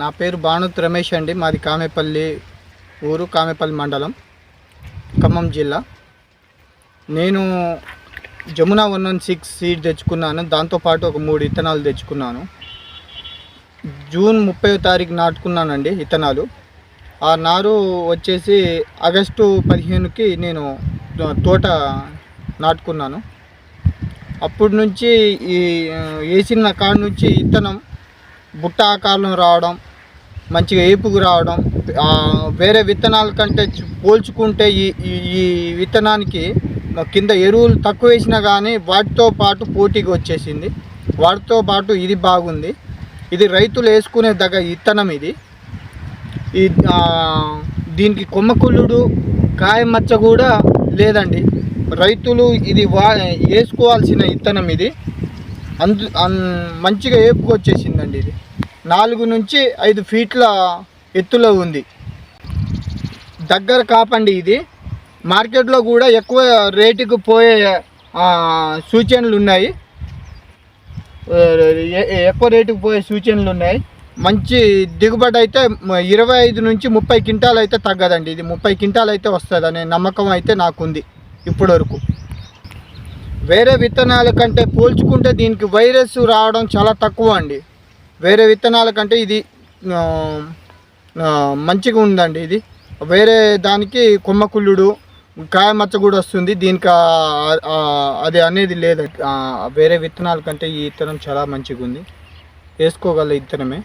నా పేరు భానుత్ రమేష్ అండి. మాది కామెపల్లి ఊరు కామెపల్లి మండలం ఖమ్మం జిల్లా. నేను Jamuna one one six seed తెచ్చుకున్నాను. దాంతోపాటు ఒక మూడు విత్తనాలు తెచ్చుకున్నాను. జూన్ ముప్పై తారీఖు నాటుకున్నానండి విత్తనాలు ఆ నారు వచ్చేసి ఆగస్టు పదిహేనుకి నేను తోట నాటుకున్నాను. అప్పటి నుంచి ఈ వేసిన కాడ నుంచి విత్తనం బుట్ట ఆకారం రావడం మంచిగా ఏపుకు రావడం వేరే విత్తనాల కంటే పోల్చుకుంటే ఈ ఈ- విత్తనానికి కింద ఎరువులు తక్కువ వేసినా కానీ వాటితో పాటు పోటీకి వచ్చేసింది. వాటితో పాటు ఇది బాగుంది. ఇది రైతులు వేసుకునే దగ్గ విత్తనం ఇది. ఈ దీనికి కొమ్మకుళ్ళుడు కాయ మచ్చ కూడా లేదండి. రైతులు ఇది వా వేసుకోవాల్సిన విత్తనం ఇది. అందు మంచిగా మంచిగా ఏపుకొచ్చేసిందండి ఇది. నాలుగు నుంచి ఐదు ఫీట్ల ఎత్తులో ఉంది. దగ్గర కాపండి ఇది. మార్కెట్లో కూడా ఎక్కువ రేటుకు పోయే సూచనలు ఉన్నాయి. ఎక్కువ రేటుకు పోయే సూచనలు ఉన్నాయి. మంచి దిగుబడి అయితే ఇరవై ఐదు నుంచి ముప్పై క్వింటాలు అయితే తగ్గదండి. ఇది ముప్పై క్వింటాలు అయితే వస్తుంది అనే నమ్మకం అయితే నాకుంది. ఇప్పటివరకు. వేరే విత్తనాల కంటే పోల్చుకుంటే దీనికి వైరస్ రావడం చాలా తక్కువ అండి. వేరే విత్తనాల కంటే ఇది మంచిగా ఉందండి ఇది. వేరే దానికి కొమ్మకుళ్ళుడు కాయ మచ్చ కూడా వస్తుంది. దీనికి అది అనేది లేదు. వేరే విత్తనాల కంటే ఈ విత్తనం చాలా మంచిగా ఉంది. వేసుకోగల విత్తనమే